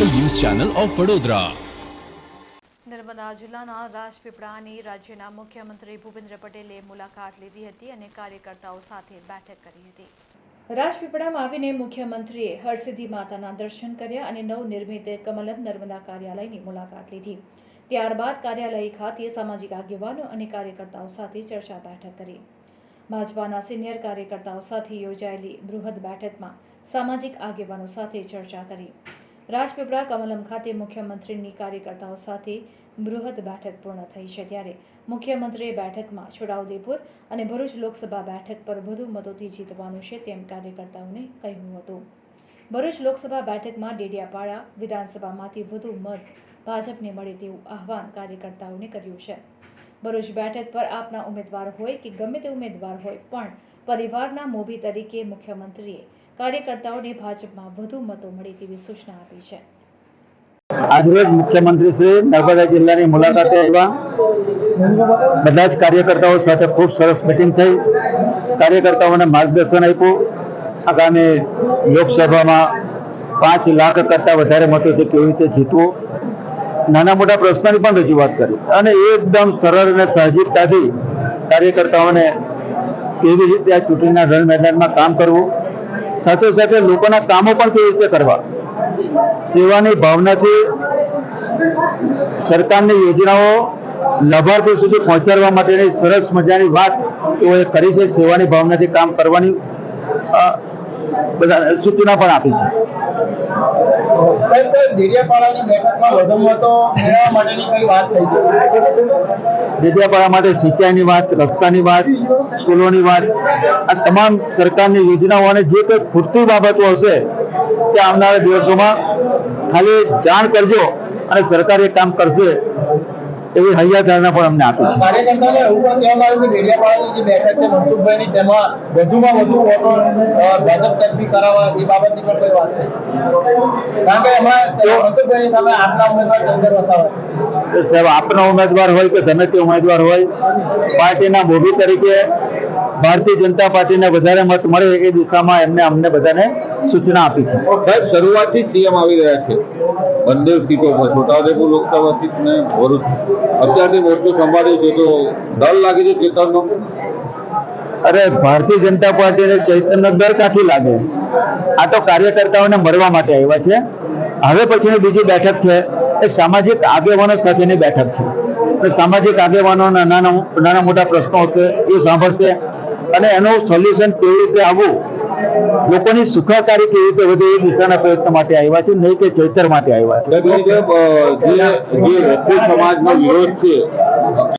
Channel of Vadodara. Narmada જિલ્લાના રાજપીપળાની રાજ્યના મુખ્યમંત્રી ભૂપેન્દ્ર પટેલે મુલાકાત લીધી હતી અને કાર્યકર્તાઓ સાથે બેઠક કરી હતી. રાજપીપળામાં આવીને મુખ્યમંત્રીએ હરસિદ્ધિ માતાના દર્શન કર્યા અને નવનિર્મિત કમલમ નર્મદા કાર્યાલયની મુલાકાત લીધી. ત્યારબાદ કાર્યાલય ખાતે સામાજિક આગેવાનો અને કાર્યકર્તાઓ સાથે ચર્ચા બેઠક કરી. ભાજપાના સિનિયર કાર્યકર્તાઓ સાથે યોજાયેલી બૃહદ બેઠકમાં સામાજિક આગેવાનો સાથે ચર્ચા કરી. રાજપીપળા કમલમ ખાતે મુખ્યમંત્રીની કાર્યકર્તાઓ સાથે બૃહદ બેઠક પૂર્ણ થઈ છે ત્યારે મુખ્યમંત્રીએ બેઠકમાં છોટાઉદેપુર અને ભરૂચ લોકસભા બેઠક પર વધુ મતોથી જીતવાનું છે તેમ કાર્યકર્તાઓને કહ્યું હતું. ભરૂચ લોકસભા બેઠકમાં ડેડિયાપાડા વિધાનસભામાંથી વધુ મત ભાજપને મળે તેવું આહવાન કાર્યકર્તાઓને કર્યું છે. ભરૂચ બેઠક પર આપના ઉમેદવાર હોય કે ગમે તે ઉમેદવાર હોય પણ પરિવારના મોભી તરીકે મુખ્યમંત્રીએ કાર્યકર્તાઓને ભાજપમાં વધુ મતો મળે તેવી સૂચના આપી છે. આજરોજ મુખ્યમંત્રી શ્રી નર્મદા જિલ્લાની મુલાકાતે આવ્યા. બધા જ કાર્યકર્તાઓ સાથે ખૂબ સરસ મિટિંગ થઈ. કાર્યકર્તાઓને માર્ગદર્શન આપ્યું. આગામી લોકસભામાં પાંચ લાખ કરતાં વધારે મતોથી કેવી રીતે જીતવું? નાના મોટા પ્રશ્નોની પણ રજૂઆત કરી અને એકદમ સરળ અને સાહજિકતાથી કાર્યકર્તાઓને કેવી રીતે આ ચૂંટણીના રણ મેદાનમાં કામ કરવું? સાથે સાથે લોકોના કામો પણ કેવી રીતે કરવા? સેવાની ભાવનાથી સરકારની યોજનાઓ લાભાર્થીઓ સુધી પહોંચાડવા માટેની સરસ મજાની વાત તેઓએ કરી છે. સેવાની ભાવનાથી કામ કરવાની બધા સૂચના પણ આપી છે. સાહેબ કઈ વાત ડેડિયાપાડા માટે સિંચાઈની વાત, રસ્તાની વાત, સ્કૂલોની વાત, આ તમામ સરકારની યોજનાઓ અને જે કંઈ ખૂટતી બાબતો હશે તે આવનારા દિવસોમાં ખાલી જાણ કરજો અને સરકાર એ કામ કરશે. એવી હૈયાધારણા પણ અમને આપી છે. કાર્યકર્તાને એવું પણ કહેવામાં આવ્યું કે ડેડિયાપાડાની જે બેઠક છે મનસુખભાઈની તેમાં વધુમાં વધુ વોટો ભાજપ તરફી કરાવવા એ બાબતની પણ કોઈ વાત થઈ કારણ કે એમાં મનસુખભાઈની સામે આપના ઉમેદવાર ચંદર વસાવા સાહેબ આપનો ઉમેદવાર હોય કે ગમે તે ઉમેદવાર હોય પાર્ટીના મોભી તરીકે ભારતીય જનતા પાર્ટીને વધારે મત મળે એ દિશામાં એમને અમને બધાને સૂચના આપી છે. સાહેબ શરૂઆતથી સીએમ આવી રહ્યા છે. બંને સીટો પર છોટાઉદેપુર લોકસભા સીટ ને ભરૂચ. અત્યારથી મોરચો સંભાળ્યો છે તો ડર લાગે છે ચેતનનો? અરે ભારતીય જનતા પાર્ટીને ચૈતન્ય દર કાથી લાગે. આ તો કાર્યકર્તાઓને મળવા માટે આવ્યા છે. હવે પછીની બીજી બેઠક છે એ સામાજિક આગેવાનો સાથેની બેઠક છે. સામાજિક આગેવાનોના નાના નાના મોટા પ્રશ્નો હશે એ સાંભળશે. અને એનું સોલ્યુશન કેવી રીતે આવવું લોકોની સુખાકારી કેવી રીતે વધે એ દિશાના પ્રયત્ન માટે આવ્યા છે નહીં કે ચૈતર માટે આવ્યા છે. જે અ, જે જે રખી સમાજનો વિરોધ છે